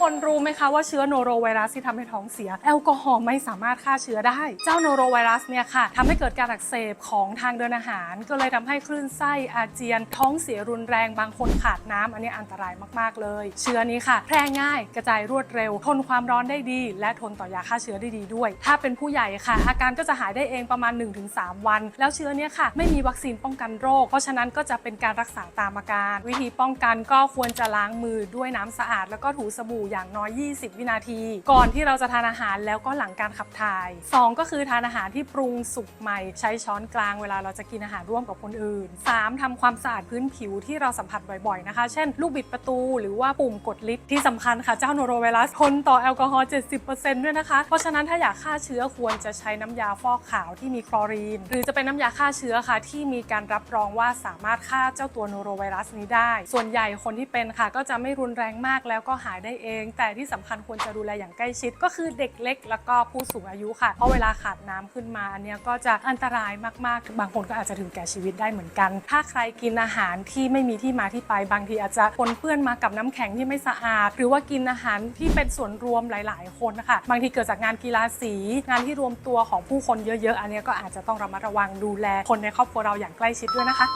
คนรู้ไหมคะว่าเชื้อโนโรไวรัสที่ทำให้ท้องเสีย แอลกอฮอล์ไม่สามารถฆ่าเชื้อได้ เจ้าโนโรไวรัสเนี่ยค่ะทำให้เกิดการอักเสบของทางเดินอาหาร ก็เลยทำให้คลื่นไส้อาเจียน ท้องเสียรุนแรงบางคนขาดน้ำอันนี้อันตรายมากๆเลย เชื้อนี้ค่ะ แพร่ง่ายกระจายรวดเร็ว ทนความร้อนได้ดี และทนต่อยาฆ่าเชื้อได้ดีด้วย ถ้าเป็นผู้ใหญ่ค่ะ อาการก็จะหายได้เองประมาณ 1-3 วัน แล้วเชื้อเนี้ค่ะ ไม่มีวัคซีนป้องกันโรค เพราะฉะนั้นก็จะเป็นการรักษาตามอาการ วิธีป้องกันก็ควรจะล้างมือด้วยน้ำสะอาดแล้วก็ถูสบู่อย่างน้อย 20 วินาที ก่อนที่เราจะทานอาหารแล้วก็หลังการขับถ่าย 2 ก็คือทานอาหารที่ปรุงสุกใหม่ ใช้ช้อนกลางเวลาเราจะกินอาหารร่วมกับคนอื่น 3. ทำความสะอาดพื้นผิวที่เราสัมผัสบ่อยๆนะคะ เช่น ลูกบิดประตูหรือว่าปุ่มกดลิฟต์ที่สำคัญค่ะเจ้าโนโรไวรัสทนต่อแอลกอฮอล์ 70%ด้วยนะคะ เพราะฉะนั้นถ้าอยากฆ่าเชื้อควรจะใช้น้ำยาฟอกขาวที่มีคลอรีน หรือจะเป็นน้ำยาฆ่าเชื้อค่ะ ที่มีการรับรองว่าสามารถฆ่าเจ้าตัวโนโรไวรัสนี้ได้ ส่วนใหญ่คนที่เป็นค่ะก็จะไม่รุนแรงมากแล้วก็หายได้เองแต่ที่สำคัญควรจะดูแลอย่างใกล้ชิด ก็คือเด็กเล็ก แล้วก็ผู้สูงอายุค่ะ เพราะเวลาขาดน้ำขึ้นมาอันเนี้ยก็จะอันตรายมากๆ บางคนก็อาจจะถึงแก่ชีวิตได้เหมือนกัน ถ้าใครกินอาหารที่ไม่มีที่มาที่ไปบางทีอาจจะปนเปื้อนมากับน้ำแข็งที่ไม่สะอาด หรือว่ากินอาหารที่เป็นส่วนรวมหลาย ๆ คนนะคะบางทีเกิดจากงานกีฬาสี งานที่รวมตัวของผู้คนเยอะ ๆ อันนี้ก็อาจจะต้องระมัดระวังดูแลคนในครอบครัวเราอย่างใกล้ชิดด้วยนะคะ